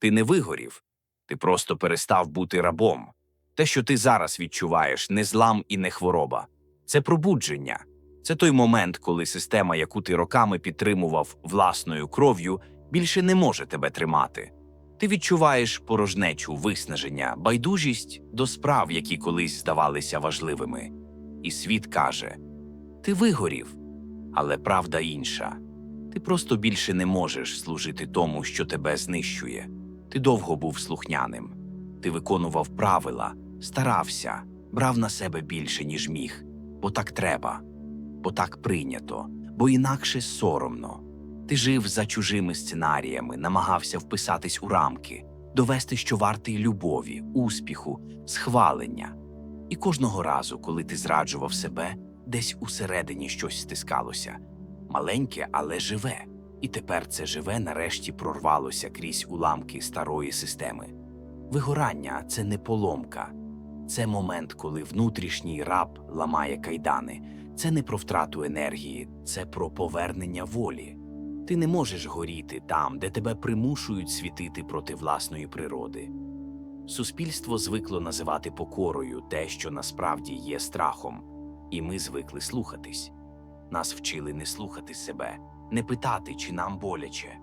Ти не вигорів, ти просто перестав бути рабом. Те, що ти зараз відчуваєш, не злам і не хвороба. Це пробудження. Це той момент, коли система, яку ти роками підтримував власною кров'ю, більше не може тебе тримати. Ти відчуваєш порожнечу, виснаження, байдужість до справ, які колись здавалися важливими. І світ каже: Ти вигорів, але правда інша. Ти просто більше не можеш служити тому, що тебе знищує. Ти довго був слухняним. Ти виконував правила, старався, брав на себе більше, ніж міг, бо так треба, бо так прийнято, бо інакше соромно. Ти жив за чужими сценаріями, намагався вписатись у рамки, довести, що вартий любові, успіху, схвалення. І кожного разу, коли ти зраджував себе, десь усередині щось стискалося маленьке, але живе. І тепер це живе нарешті прорвалося крізь уламки старої системи. Вигорання це не поломка, це момент, коли внутрішній раб ламає кайдани. Це не про втрату енергії, це про повернення волі. Ти не можеш горіти там, де тебе примушують світити проти власної природи. Суспільство звикло називати покорою те, що насправді є страхом, і ми звикли слухатись. Нас вчили не слухати себе, не питати, чи нам боляче.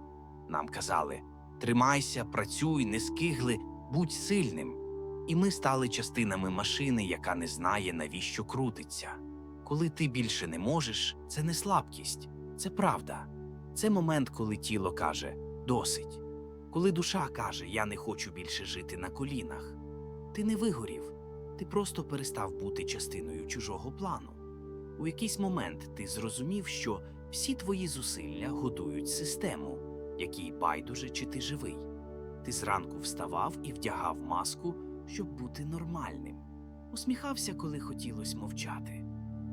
Нам казали тримайся, працюй, не скигли, будь сильним. І ми стали частинами машини, яка не знає, навіщо крутиться. Коли ти більше не можеш, це не слабкість, це правда. Це момент, коли тіло каже досить. Коли душа каже Я не хочу більше жити на колінах. Ти не вигорів, ти просто перестав бути частиною чужого плану. У якийсь момент ти зрозумів, що всі твої зусилля годують систему, якій байдуже чи ти живий. Ти зранку вставав і вдягав маску, щоб бути нормальним. Усміхався, коли хотілося мовчати.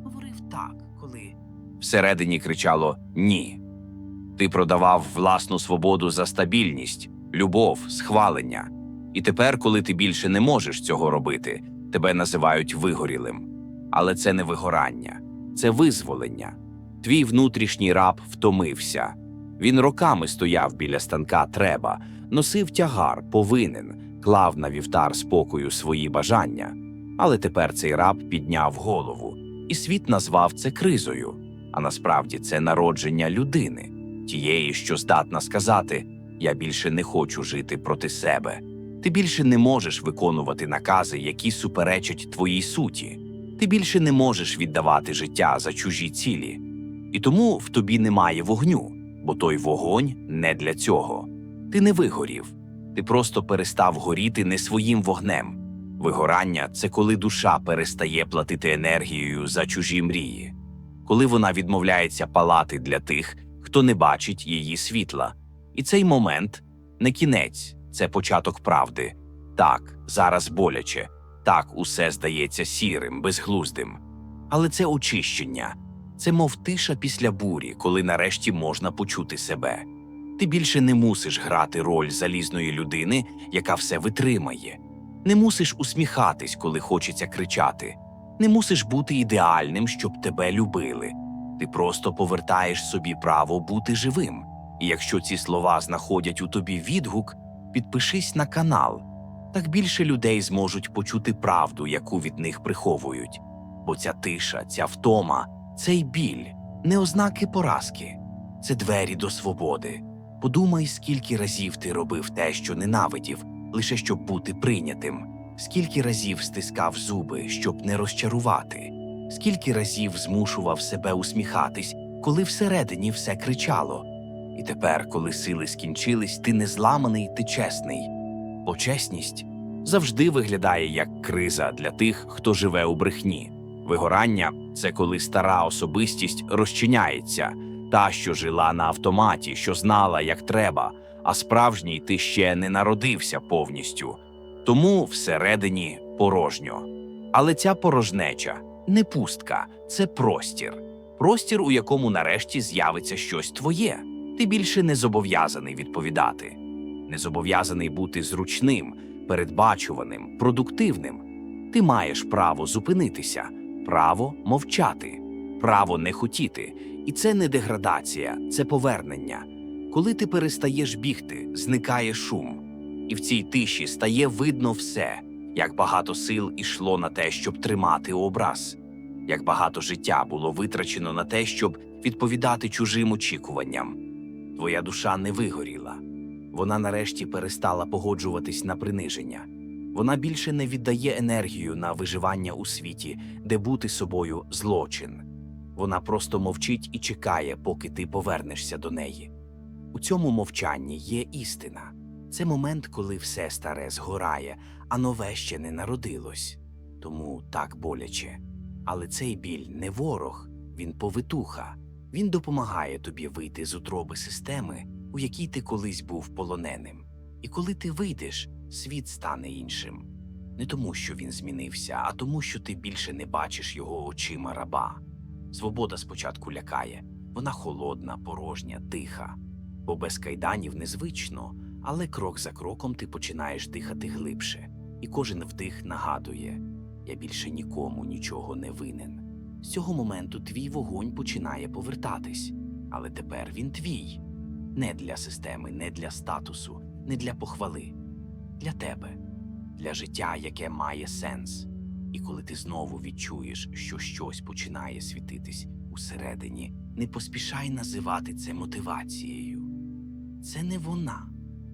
Говорив так, коли всередині кричало Ні. Ти продавав власну свободу за стабільність, любов, схвалення. І тепер, коли ти більше не можеш цього робити, тебе називають вигорілим. Але це не вигорання, це визволення. Твій внутрішній раб втомився. Він роками стояв біля станка треба, носив тягар, повинен, клав на вівтар спокою свої бажання. Але тепер цей раб підняв голову, і світ назвав це кризою. А насправді це народження людини, тієї, що здатна сказати: Я більше не хочу жити проти себе. Ти більше не можеш виконувати накази, які суперечать твоїй суті. Ти більше не можеш віддавати життя за чужі цілі. І тому в тобі немає вогню, бо той вогонь не для цього. Ти не вигорів, ти просто перестав горіти не своїм вогнем. Вигорання це коли душа перестає платити енергією за чужі мрії, коли вона відмовляється палати для тих, хто не бачить її світла. І цей момент не кінець, це початок правди. Так, зараз боляче, так усе здається сірим, безглуздим. Але це очищення, це мов тиша після бурі, коли нарешті можна почути себе. Ти більше не мусиш грати роль залізної людини, яка все витримає. Не мусиш усміхатись, коли хочеться кричати. Не мусиш бути ідеальним, щоб тебе любили. Ти просто повертаєш собі право бути живим. І якщо ці слова знаходять у тобі відгук, підпишись на канал. Так більше людей зможуть почути правду, яку від них приховують. Бо ця тиша, ця втома, цей біль не ознаки поразки, це двері до свободи. Подумай, скільки разів ти робив те, що ненавидів, лише щоб бути прийнятим, скільки разів стискав зуби, щоб не розчарувати, скільки разів змушував себе усміхатись, коли всередині все кричало. І тепер, коли сили скінчились, ти не зламаний, ти чесний. Бо чесність завжди виглядає як криза для тих, хто живе у брехні. Вигорання це коли стара особистість розчиняється, та, що жила на автоматі, що знала, як треба, а справжній ти ще не народився повністю. Тому всередині порожньо. Але ця порожнеча не пустка, це простір. Простір, у якому нарешті з'явиться щось твоє. Ти більше не зобов'язаний відповідати, не зобов'язаний бути зручним, передбачуваним, продуктивним. Ти маєш право зупинитися, право мовчати, право не хотіти. І це не деградація, це повернення. Коли ти перестаєш бігти, зникає шум. І в цій тиші стає видно все, як багато сил ішло на те, щоб тримати образ, як багато життя було витрачено на те, щоб відповідати чужим очікуванням. Твоя душа не вигоріла. Вона нарешті перестала погоджуватись на приниження. Вона більше не віддає енергію на виживання у світі, де бути собою злочин. Вона просто мовчить і чекає, поки ти повернешся до неї. У цьому мовчанні є істина. Це момент, коли все старе згорає, а нове ще не народилось. Тому так боляче. Але цей біль не ворог, він повитуха. Він допомагає тобі вийти з утроби системи, у якій ти колись був полоненим. І коли ти вийдеш, світ стане іншим. Не тому, що він змінився, а тому, що ти більше не бачиш його очима раба. Свобода спочатку лякає, вона холодна, порожня, тиха. Бо без кайданів незвично, але крок за кроком ти починаєш дихати глибше, і кожен вдих нагадує: я більше нікому нічого не винен. З цього моменту твій вогонь починає повертатись, але тепер він твій. Не для системи, не для статусу, не для похвали, для тебе, для життя, яке має сенс. І коли ти знову відчуєш, що щось починає світитись усередині, не поспішай називати це мотивацією. Це не вона,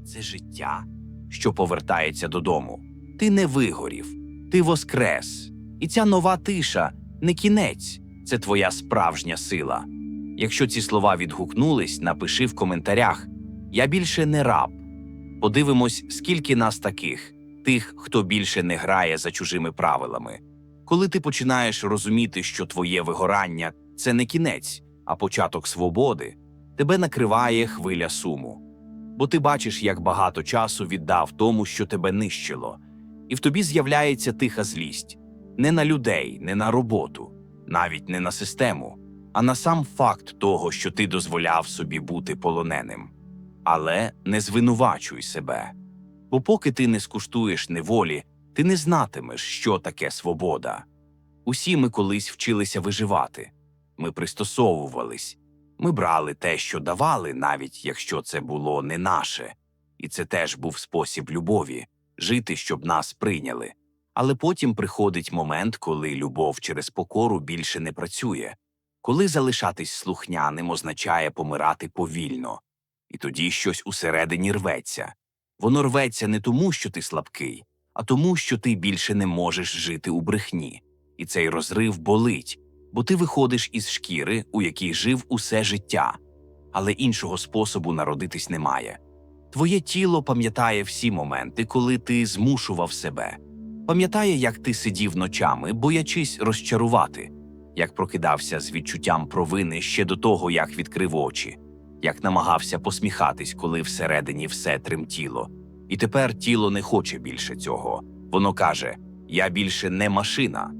це життя, що повертається додому. Ти не вигорів, ти воскрес. І ця нова тиша не кінець, це твоя справжня сила. Якщо ці слова відгукнулись, напиши в коментарях: Я більше не раб. Подивимось, скільки нас таких, тих, хто більше не грає за чужими правилами. Коли ти починаєш розуміти, що твоє вигорання це не кінець, а початок свободи, тебе накриває хвиля суму. Бо ти бачиш, як багато часу віддав тому, що тебе нищило, і в тобі з'являється тиха злість не на людей, не на роботу, навіть не на систему, а на сам факт того, що ти дозволяв собі бути полоненим. Але не звинувачуй себе. Бо поки ти не скуштуєш неволі, ти не знатимеш, що таке свобода. Усі ми колись вчилися виживати. Ми пристосовувались, ми брали те, що давали, навіть якщо це було не наше. І це теж був спосіб любові жити, щоб нас прийняли. Але потім приходить момент, коли любов через покору більше не працює, коли залишатись слухняним означає помирати повільно, і тоді щось усередині рветься. Воно рветься не тому, що ти слабкий, а тому, що ти більше не можеш жити у брехні. І цей розрив болить, бо ти виходиш із шкіри, у якій жив усе життя, але іншого способу народитись немає. Твоє тіло пам'ятає всі моменти, коли ти змушував себе. Пам'ятає, як ти сидів ночами, боячись розчарувати, як прокидався з відчуттям провини ще до того, як відкрив очі, як намагався посміхатись, коли всередині все тремтіло. І тепер тіло не хоче більше цього. Воно каже: Я більше не машина.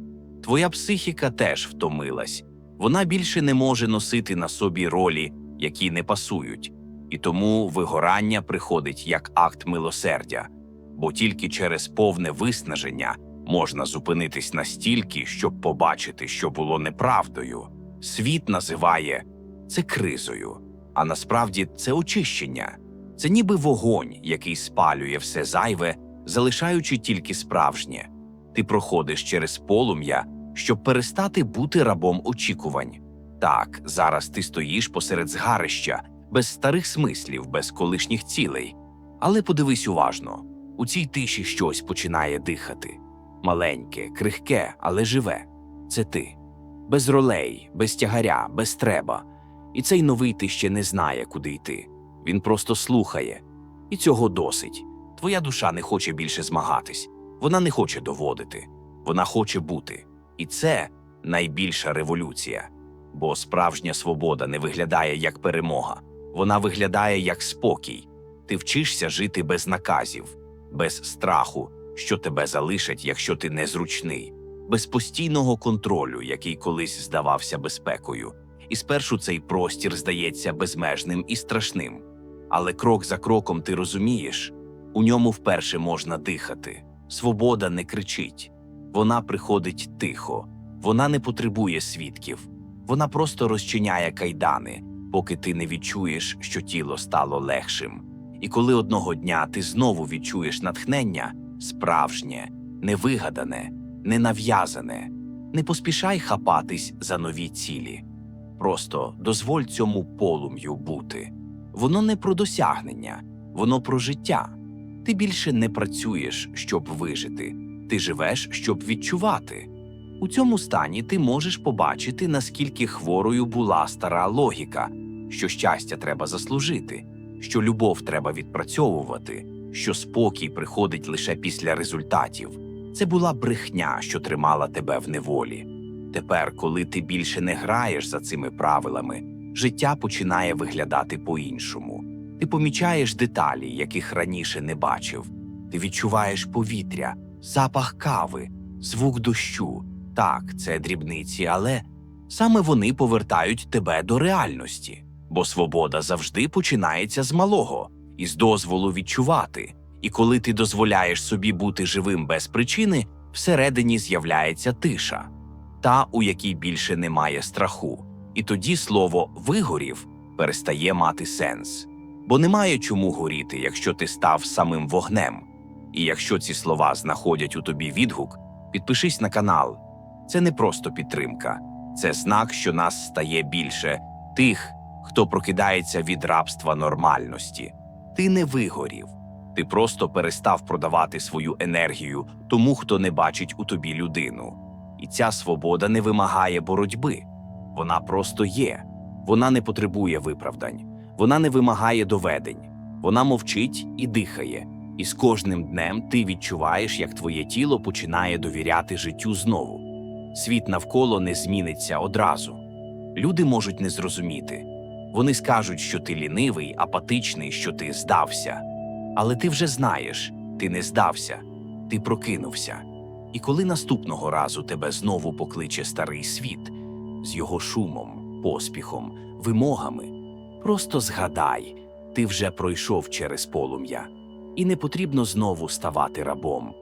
Твоя психіка теж втомилась. Вона більше не може носити на собі ролі, які не пасують, і тому вигорання приходить як акт милосердя, бо тільки через повне виснаження можна зупинитись настільки, щоб побачити, що було неправдою. Світ називає це кризою, а насправді це очищення. Це ніби вогонь, який спалює все зайве, залишаючи тільки справжнє. Ти проходиш через полум'я, щоб перестати бути рабом очікувань. Так, зараз ти стоїш посеред згарища, без старих смислів, без колишніх цілей. Але подивись уважно у цій тиші щось починає дихати маленьке, крихке, але живе. Це ти. Без ролей, без тягаря, без треба. І цей новий ти ще не знає, куди йти. Він просто слухає. І цього досить. Твоя душа не хоче більше змагатись, вона не хоче доводити, вона хоче бути. І це найбільша революція. Бо справжня свобода не виглядає як перемога, вона виглядає як спокій. Ти вчишся жити без наказів, без страху, що тебе залишать, якщо ти незручний, без постійного контролю, який колись здавався безпекою. І спершу цей простір здається безмежним і страшним. Але крок за кроком ти розумієш, у ньому вперше можна дихати. Свобода не кричить, вона приходить тихо, вона не потребує свідків, вона просто розчиняє кайдани, поки ти не відчуєш, що тіло стало легшим. І коли одного дня ти знову відчуєш натхнення справжнє, невигадане, ненав'язане, не поспішай хапатись за нові цілі. Просто дозволь цьому полум'ю бути. Воно не про досягнення, воно про життя. Ти більше не працюєш, щоб вижити, ти живеш, щоб відчувати. У цьому стані ти можеш побачити, наскільки хворою була стара логіка, що щастя треба заслужити, що любов треба відпрацьовувати, що спокій приходить лише після результатів. Це була брехня, що тримала тебе в неволі. Тепер, коли ти більше не граєш за цими правилами, життя починає виглядати по-іншому. Ти помічаєш деталі, яких раніше не бачив. Ти відчуваєш повітря, запах кави, звук дощу. Так, це дрібниці, але саме вони повертають тебе до реальності. Бо свобода завжди починається з малого, із дозволу відчувати. І коли ти дозволяєш собі бути живим без причини, всередині з'являється тиша, та, у якій більше немає страху. І тоді слово вигорів перестає мати сенс. Бо немає чому горіти, якщо ти став самим вогнем. І якщо ці слова знаходять у тобі відгук, підпишись на канал. Це не просто підтримка, це знак, що нас стає більше тих, хто прокидається від рабства нормальності. Ти не вигорів, ти просто перестав продавати свою енергію тому, хто не бачить у тобі людину. І ця свобода не вимагає боротьби. Вона просто є. Вона не потребує виправдань, вона не вимагає доведень. Вона мовчить і дихає. І з кожним днем ти відчуваєш, як твоє тіло починає довіряти життю знову. Світ навколо не зміниться одразу. Люди можуть не зрозуміти. Вони скажуть, що ти лінивий, апатичний, що ти здався. Але ти вже знаєш, ти не здався, ти прокинувся. І коли наступного разу тебе знову покличе старий світ з його шумом, поспіхом, вимогами, просто згадай, ти вже пройшов через полум'я, і не потрібно знову ставати рабом.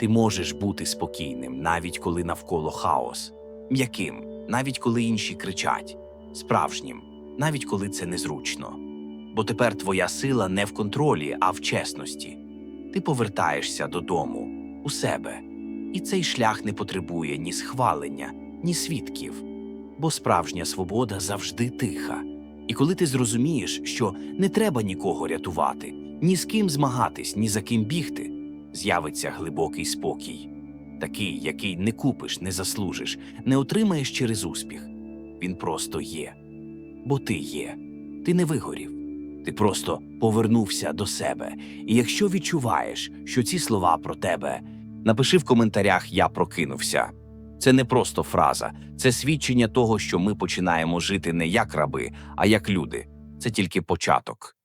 Ти можеш бути спокійним, навіть коли навколо хаос, м'яким, навіть коли інші кричать, справжнім, навіть коли це незручно. Бо тепер твоя сила не в контролі, а в чесності. Ти повертаєшся додому, у себе, і цей шлях не потребує ні схвалення, ні свідків. Бо справжня свобода завжди тиха. І коли ти зрозумієш, що не треба нікого рятувати, ні з ким змагатись, ні за ким бігти, з'явиться глибокий спокій, такий, який не купиш, не заслужиш, не отримаєш через успіх. Він просто є. Бо ти є, ти не вигорів. Ти просто повернувся до себе. І якщо відчуваєш, що ці слова про тебе, напиши в коментарях Я прокинувся. Це не просто фраза, це свідчення того, що ми починаємо жити не як раби, а як люди. Це тільки початок.